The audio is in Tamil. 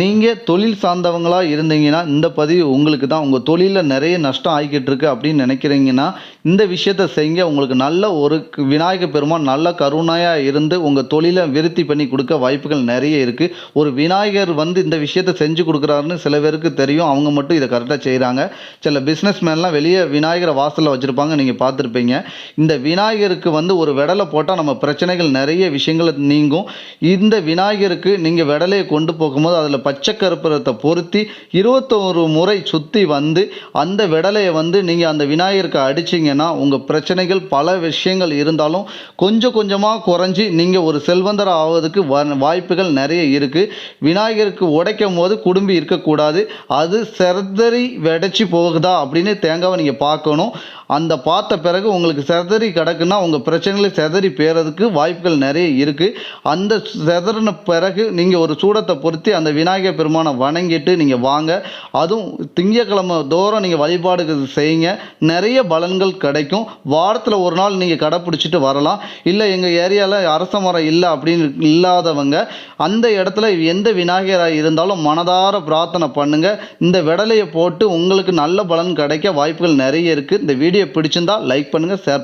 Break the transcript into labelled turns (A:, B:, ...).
A: நீங்கள் தொழில் சார்ந்தவங்களாக இருந்தீங்கன்னா இந்த பதிவு உங்களுக்கு தான். உங்கள் தொழிலில் நிறைய நஷ்டம் ஆகிக்கிட்டு இருக்கு அப்படின்னு நினைக்கிறீங்கன்னா இந்த விஷயத்தை செய்யுங்க உங்களுக்கு நல்ல ஒரு விநாயகர் விநாயக பெருமான் நல்ல கருணையாக இருந்து உங்கள் தொழிலை விருத்தி பண்ணி கொடுக்க வாய்ப்புகள் நிறைய இருக்குது ஒரு விநாயகர் வந்து இந்த விஷயத்தை செஞ்சு கொடுக்குறாருன்னு சில பேருக்கு தெரியும். அவங்க மட்டும் இதை கரெக்டாக செய்கிறாங்க சில பிஸ்னஸ் மேன்லாம் வெளியே விநாயகரை வாசலில் வச்சுருப்பாங்க. நீங்கள் பார்த்துருப்பீங்க. இந்த விநாயகருக்கு வந்து ஒரு விடலை போட்டால் நம்ம பிரச்சனைகள் நிறைய விஷயங்கள் நீங்கும். இந்த விநாயகருக்கு நீங்கள் விடலையை கொண்டு போகும்போது அதில் பச்சை கருப்பரத்தை பொருத்தி இருபத்தோரு முறை சுற்றி வந்து அந்த விடலையை வந்து நீங்கள் அந்த விநாயகருக்கு அடிச்சிங்கன்னா உங்கள் பிரச்சனைகள் பல விஷயங்கள் இருந்தாலும் கொஞ்சம் கொஞ்சமாக குறைஞ்சி நீங்கள் ஒரு செல்வந்தர் ஆவதுக்கு வாய்ப்புகள் நிறைய இருக்குது விநாயகருக்கு உடைக்கும் போது குடும்பி இருக்கக்கூடாது. அது செதறி வெடைச்சி போகுதா அப்படின்னு தேங்காவை நீங்கள் பார்க்கணும். அந்த பார்த்த பிறகு உங்களுக்கு செதறி கிடக்குன்னா உங்கள் பிரச்சனைகளை செதறி பேறதுக்கு வாய்ப்புகள் நிறைய இருக்குது அந்த செதறின பிறகு நீங்கள் ஒரு சூடத்தை பொருத்தி அந்த விநாயகர் பெருமானை வணங்கிட்டு நீங்கள் வாங்க. அதுவும் திங்கக்கிழமை தோறும் நீங்கள் வழிபாடுகள் செய்யுங்க. நிறைய பலன்கள் கிடைக்கும். வாரத்தில் ஒரு நாள் நீங்கள் கடைப்பிடிச்சிட்டு வரலாம். இல்லை எங்கள் ஏரியாவில் அரச மரம் இல்லை அப்படின்னு இல்லாதவங்க அந்த இடத்துல எந்த விநாயகராக இருந்தாலும் மனதார பிரார்த்தனை பண்ணுங்க. இந்த விடலையை போட்டு உங்களுக்கு நல்ல பலன் கிடைக்க வாய்ப்புகள் நிறைய இருக்குது இந்த வீடியோ பிடிச்சிருந்தா லைக் பண்ணுங்கள் ஷேர்